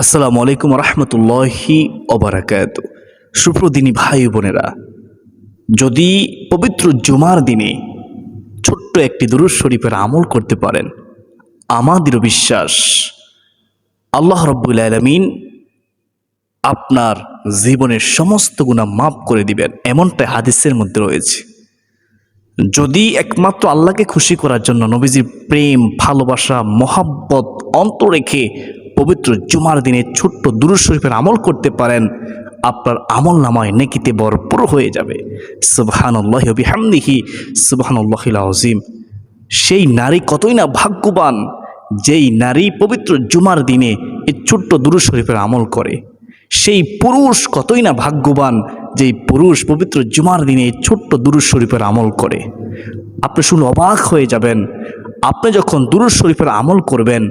আসসালামু আলাইকুম রহমতুল্লাহি অবরাকাত সুপ্রদিনী ভাই বোনেরা, যদি পবিত্র জুমার দিনে ছোট্ট একটি দুরুজ শরীফের আমল করতে পারেন, আমাদেরও বিশ্বাস আল্লাহ রব্বুল আলমিন আপনার জীবনের সমস্ত গুণা মাফ করে দিবেন, এমনটাই হাদিসের মধ্যে রয়েছে। যদি একমাত্র আল্লাহকে খুশি করার জন্য নবীজির প্রেম, ভালোবাসা, মহাব্বত অন্ত রেখে পবিত্র জুমার দিনে ছোট্ট দুরুদ শরীফের আমল করতে পারেন, আপনার আমল নামায় নেকিতে বরপুর হয়ে যাবে। সুবহানাল্লাহ বিহামদিহি, সুবহানাল্লাহিল আজিম সেই নারী কতই না ভাগ্যবান, যেই নারী পবিত্র জুমার দিনে এই ছোট্ট দুরুদ শরীফের আমল করে। সেই পুরুষ কতই না ভাগ্যবান, যেই পুরুষ পবিত্র জুমার দিনে ছোট্ট দুরুদ শরীফের আমল করে। আপনি শুনে অবাক হয়ে যাবেন, আপনি যখন দুরুদ শরীফের আমল করবেন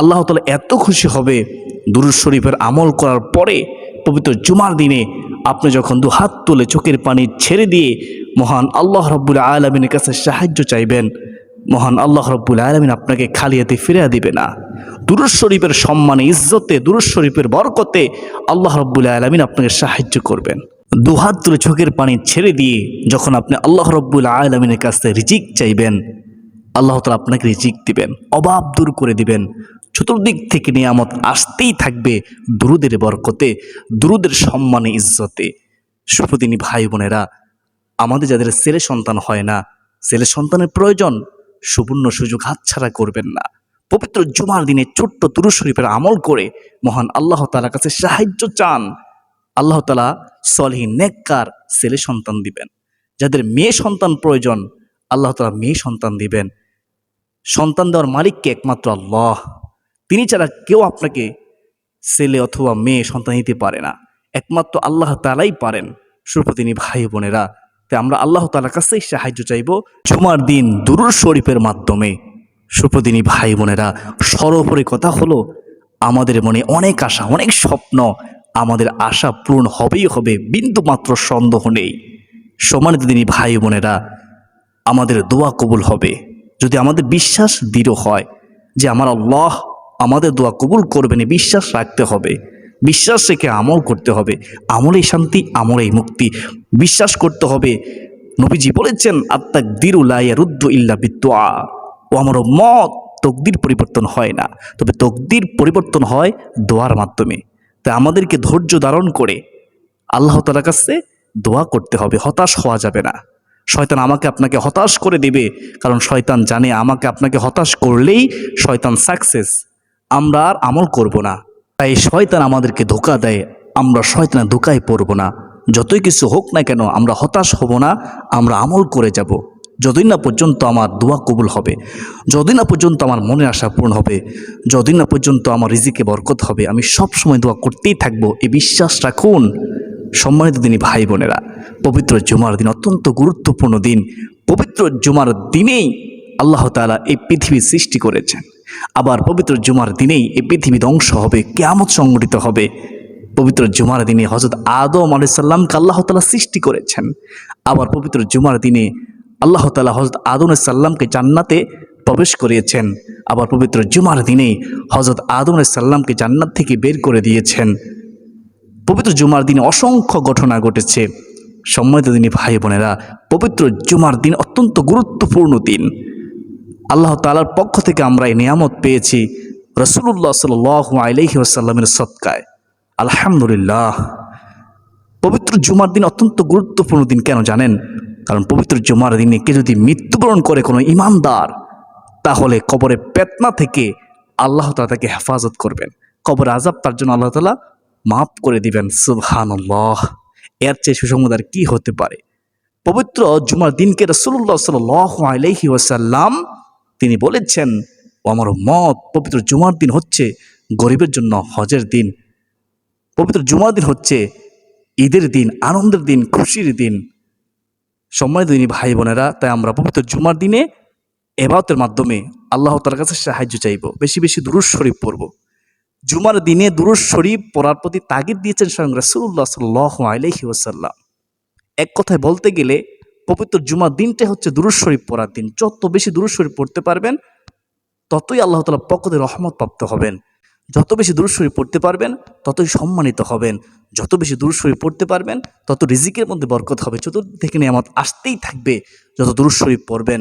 আল্লাহ তালা এত খুশি হবে দুরুদ শরীফের আমল করার পরে, পবিত্র জুমার দিনে আপনি যখন দু হাত তুলে চোখের পানি ছেড়ে দিয়ে মহান আল্লাহ রব্বুল আলমিনের কাছে সাহায্য চাইবেন, মহান আল্লাহ রব্বুল আলমিন আপনাকে খালি হাতে ফিরে দিবে না। দুরুদ শরীফের সম্মানে, ইজ্জতে, দুরুদ শরীফের বরকতে আল্লাহ রব্বুল আলমিন আপনাকে সাহায্য করবেন। দু হাত তুলে চোখের পানি ছেড়ে দিয়ে যখন আপনি আল্লাহ রব্বুল আলমিনের কাছে রিজিক চাইবেন, আল্লাহ তালা আপনাকে রিজিক দিবেন, অভাব দূর করে দিবেন। চতুর্দিক থেকে নিয়ামত আসতেই থাকবে দুরুদের বরকতে, দুরুদের সম্মানে, ইজ্জতে। সুপ্রদিনী ভাই বোনেরা, আমাদের যাদের ছেলে সন্তান হয় না, ছেলে সন্তানের প্রয়োজন সুবর্ণ সুযোগ হাতছাড়া করবেন না। পবিত্র জুমার দিনে ছোট্ট তুরু শরীফের আমল করে মহান আল্লাহ তালার কাছে সাহায্য চান। আল্লাহ তালা সলহি নেককার ছেলে সন্তান দিবেন। যাদের মেয়ে সন্তান প্রয়োজন, আল্লাহ তালা মেয়ে সন্তান দিবেন। সন্তান দেওয়ার মালিককে একমাত্র আল্লাহ। তিনি ছাড়া কেউ আপনাকে ছেলে অথবা মেয়ে, সন্তান দিতে পারে না। একমাত্র আল্লাহ তালাই পারেন। সুপ্রতিনি ভাই বোনেরা তাই আমরা আল্লাহ তালার কাছেই সাহায্য চাইব জুমার দিন দুরুর শরীফের মাধ্যমে। সুপ্রতিনি ভাই বোনেরা, সর্বোপরি কথা হলো, আমাদের মনে অনেক আশা, অনেক স্বপ্ন, আমাদের আশা পূরণ হবেই হবে বিন্দু মাত্র সন্দেহ নেই। সমানিত দিনী ভাই বোনেরা, আমাদের দোয়া কবুল হবে। যদি আমাদের বিশ্বাস দৃঢ় হয় যে আমার আল্লাহ আমাদের দোয়া কবুল করবেন, বিশ্বাস রাখতে হবে। বিশ্বাস রেখে আমল করতে হবে। আমলেই শান্তি, আমলেই মুক্তি। বিশ্বাস করতে হবে। নবীজি বলেছেন আত্মাক দিরুলাইয়া রুদ্র ইল্লা বিদ্যা ও আমারও মত তকদির পরিবর্তন হয় না। তবে তকদির পরিবর্তন হয় দোয়ার মাধ্যমে। তাই আমাদেরকে ধৈর্য ধারণ করে আল্লাহ তালার কাছে দোয়া করতে হবে। হতাশ হওয়া যাবে না। শয়তান আমাকে আপনাকে হতাশ করে দেবে, কারণ শয়তান জানে আমাকে আপনাকে হতাশ করলেই শয়তান সাকসেস আমরা আর আমল করব না। তাই শয়তান আমাদেরকে ধোকা দেয়, আমরা শয়তানের ধোকায় পড়ব না। যতই কিছু হোক না কেন, আমরা হতাশ হব না, আমরা আমল করে যাব। যতদিন না পর্যন্ত আমার দোয়া কবুল হবে যতদিন না পর্যন্ত আমার মনের আশা পূর্ণ হবে যতদিন না পর্যন্ত আমার রিজিকে বরকত হবে, আমি সব সময় দোয়া করতেই থাকব। এই বিশ্বাস রাখুন, সম্মানিত দিনী ভাই বোনেরা, পবিত্র জুমার দিন অত্যন্ত গুরুত্বপূর্ণ দিন। পবিত্র জুমার দিনেই আল্লাহ তাআলা এই পৃথিবী সৃষ্টি করেছেন। আবার পবিত্র জুমার দিনেই এই পৃথিবী ধ্বংস হবে, কেয়ামত সংগঠিত হবে। পবিত্র জুমার দিনে হজরত আদম আলাইসাল্লামকে আল্লাহ তালা সৃষ্টি করেছেন। আবার পবিত্র জুমার দিনে আল্লাহ তালা হজরত আদম সাল্লামকে জান্নাতে প্রবেশ করিয়েছেন। আবার পবিত্র জুমার দিনে হজরত আদম সাল্লামকে জান্নাত থেকে বের করে দিয়েছেন। পবিত্র জুমার দিনে অসংখ্য ঘটনা ঘটেছে। সম্মানিত দিনী ভাই বোনেরা পবিত্র জুমার দিন অত্যন্ত গুরুত্বপূর্ণ দিন। আল্লাহ তালার পক্ষ থেকে আমরা এই নিয়ামত পেয়েছি রসুল্লাহ সাল আলহি আসাল্লামের সৎকায়। আলহামদুলিল্লাহ। পবিত্র জুমার দিন অত্যন্ত গুরুত্বপূর্ণ দিন, কেন জানেন? কারণ পবিত্র জুমার দিনে কে যদি মৃত্যুবরণ করে কোনো ইমানদার, তাহলে কবরে পেতনা থেকে আল্লাহ তালা তাকে হেফাজত করবেন। কবর আজাব তার জন্য আল্লাহ তালা মাফ করে দিবেন। সুবহানাল্লাহ। এর চেয়ে সুসংবাদ কি হতে পারে? পবিত্র জুমার দিনকে রসুল্লাহ সাল আলহি ওয়াসাল্লাম তিনি বলেছেন আমার মত পবিত্র জুমার দিন হচ্ছে গরিবের জন্য হজের দিন। পবিত্র জুমার দিন হচ্ছে ঈদের দিন, আনন্দের দিন, খুশির দিন। সম্মানিত দিনী ভাই বোনেরা, তাই আমরা পবিত্র জুমার দিনে এবাতের মাধ্যমে আল্লাহ তার কাছে সাহায্য চাইব, বেশি বেশি দুরুজ শরীফ পড়ব। জুমার দিনে দুরুজ শরীফ পড়ার প্রতি তাগিদ দিয়েছেন স্বয়ং রাসুল্লাহ সাল্লাহ আলহি ওসাল্লাম এক কথায় বলতে গেলে পবিত্র জুমার দিনটা হচ্ছে দুরুজ শরীফ পড়ার দিন। যত বেশি দুরুজ শরীফ পড়তে পারবেন, ততই আল্লাহ তালা পক্ষ থেকে রহমত প্রাপ্ত হবেন। যত বেশি দুরুদ শরীফ পড়তে পারবেন, ততই সম্মানিত হবেন। যত বেশি দুরুদ শরীফ পড়তে পারবেন, তত রিজিকের মধ্যে বরকত হবে। চতুর্দিক থেকে নিয়ামত আসতেই থাকবে, যত দুরুদ শরীফ পড়বেন,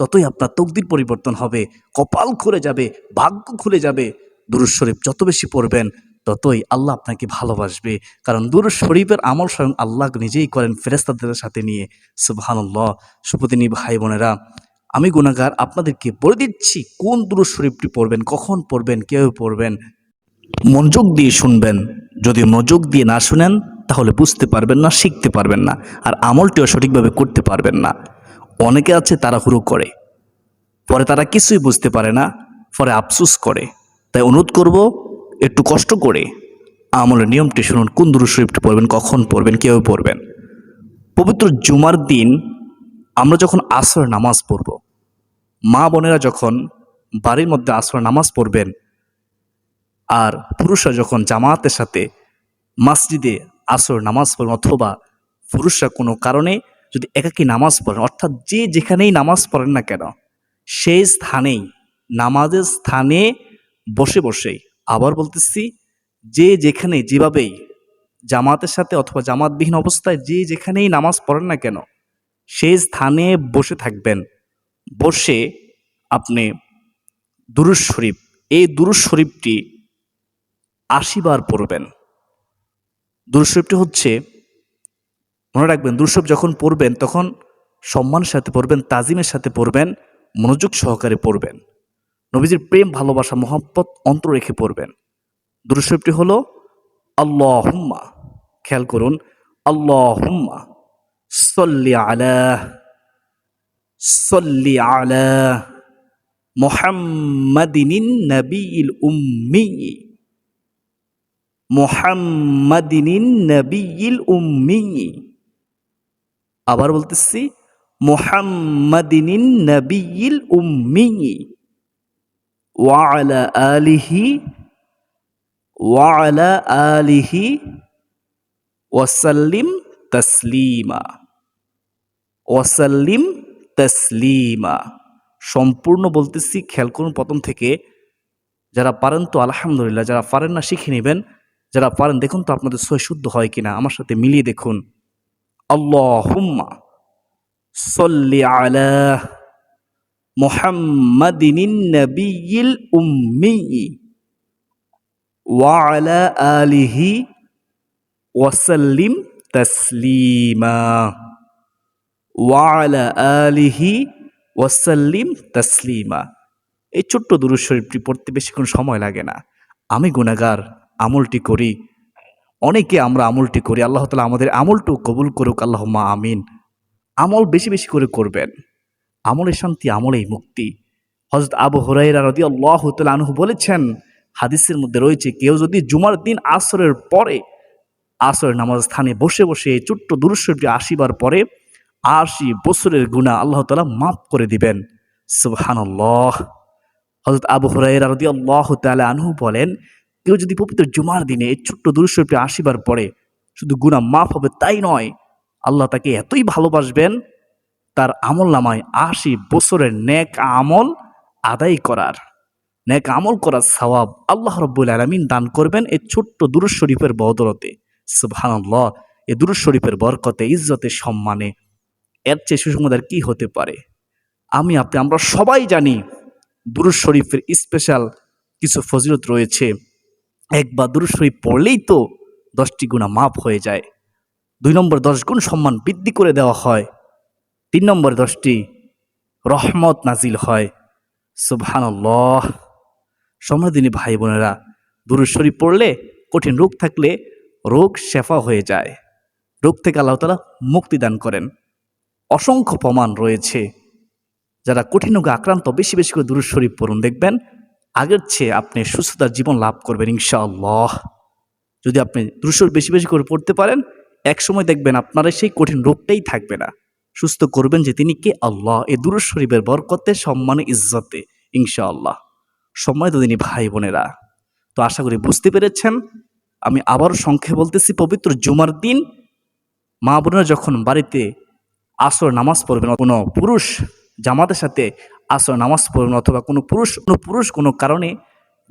ততই আপনার তকদির পরিবর্তন হবে, কপাল খুলে যাবে, ভাগ্য খুলে যাবে। দুরুদ শরীফ যত বেশি পড়বেন ততই আল্লাহ আপনাকে ভালোবাসবে। কারণ দুরুদ শরীফের আমল স্বয়ং আল্লাহ নিজেই করেন ফেরেস্তাদের সাথে নিয়ে। সুবহানাল্লাহ। সুপতিনী ভাই বোনেরা আমি গুণাগার আপনাদেরকে বলে দিচ্ছি, কোন দূর শরীফটি পড়বেন, কখন পড়বেন কেউ পড়বেন? মনোযোগ দিয়ে শুনবেন। যদি মনোযোগ দিয়ে না শুনেন, তাহলে বুঝতে পারবেন না, শিখতে পারবেন না, আর আমলটিও সঠিকভাবে করতে পারবেন না। অনেকে আছে তারা হুরু করে। পরে তারা কিছুই বুঝতে পারে না, পরে আফসুস করে। তাই অনুরোধ করব একটু কষ্ট করে আমলের নিয়মটি শুনুন। কোন দুরুদ শরীফটি পড়বেন, কখন পড়বেন কেউ পড়বেন? পবিত্র জুমার দিন আমরা যখন আসর নামাজ পড়ব, মা বোনেরা যখন বাড়ির মধ্যে আসর নামাজ পড়বেন, আর পুরুষরা যখন জামাতের সাথে মসজিদে আসর নামাজ পড়েন অথবা পুরুষরা কোনো কারণে যদি একাকী নামাজ পড়েন, অর্থাৎ যে যেখানেই নামাজ পড়েন না কেন, সেই স্থানেই, নামাজের স্থানে বসে বসেই আবার বলতেছি, যে যেখানে যেভাবেই জামাতের সাথে অথবা জামাতবিহীন অবস্থায় যে যেখানেই নামাজ পড়েন না কেন সেই স্থানে বসে থাকবেন। বসে আপনি দুরুজ শরীফ, এই দুরুজ শরীফটি আশিবার পড়বেন। দুরুজ শরীফটি হচ্ছে, মনে রাখবেন, দুরুজ যখন পড়বেন, তখন সম্মানের সাথে পড়বেন, তাজিমের সাথে পড়বেন, মনোযোগ সহকারে পড়বেন। নবীজির প্রেম, ভালোবাসা, মহব্বত অন্তর রেখে পড়বেন। দুরুজ শরীফটি হলো আল্লাহ হুম্মা খেয়াল করুন আল্লাহ হুম্মা সল্লি আলা সল্লি আলা মোহাম্মদিন নবীল উম্মি, মোহাম্মদিন নবীল উম্মি। আবার বলতেছি, মোহাম্মদিন নবীল উম্মি ওয়ালা আলিহি ওয়ালা আলিহি ওয়াসাল্লিম তসলিমা। ওয়াসাল্লিম তসলিমা। সম্পূর্ণ বলতেছি, খেয়াল করুন প্রথম থেকে। যারা পারেন তো আলহামদুলিল্লাহ, যারা পারেন না শিখে নেবেন। যারা পারেন, দেখুন তো আপনাদের সই শুদ্ধ হয় কিনা। আমার সাথে মিলিয়ে দেখুন। আল্লাহুম্মা সল্লি আলা মুহাম্মাদিন নবিয়িল উম্মি ওয়ালা আলিহি ওয়াসাল্লিম তসলিমা ওয়ালা আলিহি ওয়াসাল্লিম তসলিমা। এই ছোট্ট দুরুদ শরীফটি পড়তে বেশিক্ষণ সময় লাগে না। আমি গুণাগার আমলটি করি। অনেকে আমরা আমলটি করি, আল্লাহ তালা আমাদের আমলটু কবুল করুক আল্লাহ মা আমিন। আমল বেশি বেশি করে করবেন। আমলের শান্তি, আমলেই মুক্তি। হজরত আবু হরাইরা রদি আল্লাহ আনহু বলেছেন, হাদিসের মধ্যে রয়েছে, কেউ যদি জুমার দিন আসরের পরে, আসরের নামাজ স্থানে বসে বসে ছোট্ট দুরুশ্বরটি আসিবার পরে, আশি বছরের গুণা আল্লাহ তালা মাফ করে দিবেন। সুবহানাল্লাহ। হজরত আবু হরাইরা রদি আল্লাহ তালা আনহু বলেন, কেউ যদি পবিত্র জুমার দিনে এই ছোট্ট দুরুশ্বরটি আসিবার পরে শুধু গুণা মাফ হবে তাই নয়, আল্লাহ তাকে এতই ভালোবাসবেন তার আমল নামায় আশি বছরের নেক আমল আদায় করার। নেক আমল করার সওয়াব আল্লাহ রব্বুল আলমিন দান করবেন এই ছোট্ট দুরুজ শরীফের বদলতে। সুবহানাল্লাহ এ দুরুজ শরীফের বরকতে, ইজ্জতে, সম্মানে এর চেয়ে সুসংবাদ কি হতে পারে? আমি, আপনি, আমরা সবাই জানি দুরুজ শরীফের স্পেশাল কিছু ফজিলত রয়েছে। একবার দুরুজ শরীফ পড়লেই তো দশটি গুণা মাফ হয়ে যায়। দুই নম্বর দশ গুণ সম্মান বৃদ্ধি করে দেওয়া হয়। তিন নম্বর দশটি, রহমত নাজিল হয়। সুবহানাল্লাহ। সমৃদ্ধিনী ভাই বোনেরা দুরুদ শরীফ পড়লে কঠিন রোগ থাকলে রোগ শেফা হয়ে যায়। রোগ থেকে আল্লাহ তালা মুক্তি দান করেন। অসংখ্য প্রমাণ রয়েছে। যারা কঠিন রোগে আক্রান্ত, বেশি বেশি করে দুরুদ শরীফ পড়ুন, দেখবেন আগের চেয়ে আপনি সুস্থতার জীবন লাভ করবেন ইনশাআল্লাহ। যদি আপনি দুরুদ শরীফ বেশি বেশি করে পড়তে পারেন এক সময় দেখবেন আপনার সেই কঠিন রোগটাই থাকবে না। সুস্থ করবেন যে তিনি কে? আল্লাহ। এ দুরুদ শরীফের বরকতে, সম্মানে, ইজ্জতে, ইনশাআল্লাহ। সম্মানিত তিনি ভাই বোনেরা, তো আশা করি বুঝতে পেরেছেন, আমি আবার সংখ্যে বলতেছি, পবিত্র জুমার দিন মা বোনেরা যখন বাড়িতে আসর, নামাজ পড়বেন, কোনো পুরুষ জামাতের সাথে আসর, নামাজ পড়বেন অথবা কোনো পুরুষ কোনো পুরুষ কোনো কারণে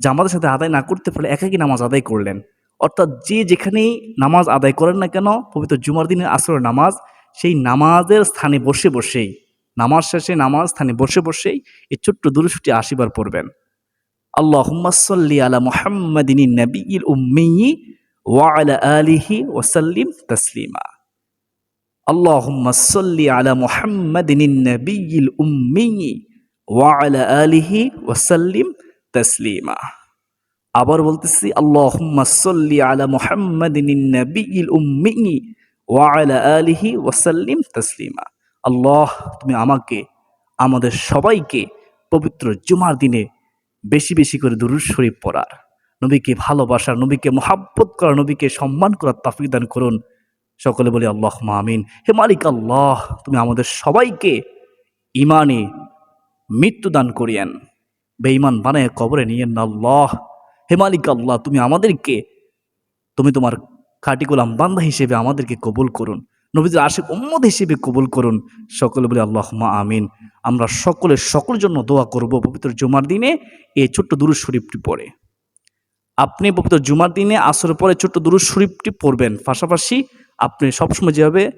জামাতের সাথে আদায় না করতে পারলে একাকি নামাজ আদায় করলেন। অর্থাৎ যে যেখানেই নামাজ আদায় করেন না কেন, পবিত্র জুমার দিনের আসরের নামাজ সেই নামাজের স্থানে বসে বসেই, নামাজ শেষে নামাজ স্থানে বসে বসেই এই ছোট্ট দুরুশুটি আশিবার পড়বেন। আল্লাহুম্মা সাল্লি আলা মুহাম্মাদিন নবিয়িল উম্মি ওয়া আলা আলিহি ওয়া সাল্লিম তাসলিমা। আল্লাহুম্মা সাল্লি আলা মুহাম্মাদিন নবিয়িল উম্মি ওয়া আলা আলিহি ওয়া সাল্লিম তাসলিমা। আবার বলতেছি, আল্লাহুম্মা সাল্লি আলা মুহাম্মাদিন নবিয়িল উম্মি ওয়া আলা আলিহি ওয়া সাল্লিম তাসলিমা। আল্লাহ, তুমি আমাকে, আমাদের সবাইকে পবিত্র জুমার দিনে বেশি বেশি করে দুরুদ শরীফ পড়ার। নবীকে ভালোবাসার, নবীকে মহাব্বত করার, নবীকে সম্মান করার তাফিক দান করুন। সকলে বলি আল্লাহ আমিন। হে মালিক আল্লাহ, তুমি আমাদের সবাইকে ইমানে মৃত্যু দান করিয়েন। বেঈমান বানায় কবরে নিয়েন না আল্লাহ। হে মালিক আল্লাহ, তুমি আমাদেরকে, তুমি তোমার খাটি গোলাম বান্দা হিসেবে আমাদেরকে কবুল করুন। নবীদের আশেক উম্মদ হিসেবে কবুল করুন। সকলে বলে আল্লাহ মা আমিন। আমরা সকলের সকলের জন্য দোয়া করব পবিত্র জুমার দিনে এই ছোট্ট দুরুদ শরীফটি পড়ে। আপনি পবিত্র জুমার দিনে আসরের পরে ছোট্ট দুরুদ শরীফটি পড়বেন। পাশাপাশি আপনি সবসময় যেভাবে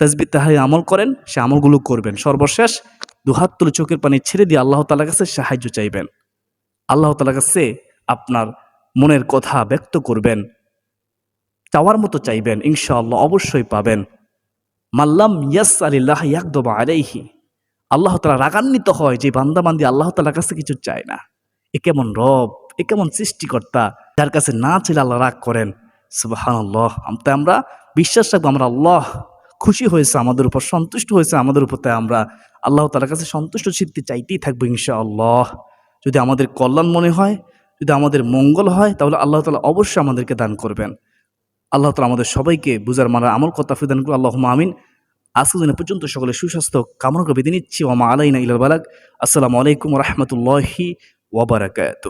তাজবি তাহারি আমল করেন, সে আমলগুলো করবেন। সর্বশেষ দুহাত তুলে চোখের পানি ছেড়ে দিয়ে আল্লাহ তালার কাছে সাহায্য চাইবেন। আল্লাহ তালার কাছে আপনার মনের কথা ব্যক্ত করবেন। চাওয়ার মতো চাইবেন, ইনশাআল্লাহ অবশ্যই পাবেন। মাল্লাম ইয়াস আলিল্লাহ ইয়াকদবা আলাইহি, আল্লাহ তালা রাগান্বিত হয় যে বান্দাবান্দি আল্লাহ তালার কাছে কিছু চায় না। এ কেমন রব, এ কেমন সৃষ্টিকর্তা, যার কাছে না ছিল আল্লাহ রাগ করেন। সুবাহান আল্লাহ তাই আমরা বিশ্বাস রাখব, আমরা আল্লাহ খুশি হয়েছে, আমাদের উপর সন্তুষ্ট হয়েছে, আমাদের উপর তাই আমরা আল্লাহ তালার কাছে সন্তুষ্ট চিত্তে চাইতেই থাকব ইনশা আল্লাহ যদি আমাদের কল্যাণ মনে হয়, যদি আমাদের মঙ্গল হয়, তাহলে আল্লাহ তালা অবশ্যই আমাদেরকে দান করবেন। আল্লাহ তালা আমাদের সবাইকে বুঝার মানার আমল কথা ফিদান করুন আল্লাহ আমিন। আজকের দিনে পর্যন্ত সকলে সুস্বাস্থ্য কামনা করে বেঁধে নিচ্ছি। ওমা আলাইনা ইলাল বালাক আসসালামু আলাইকুম রহমতুল্লাহি ওবরাকাত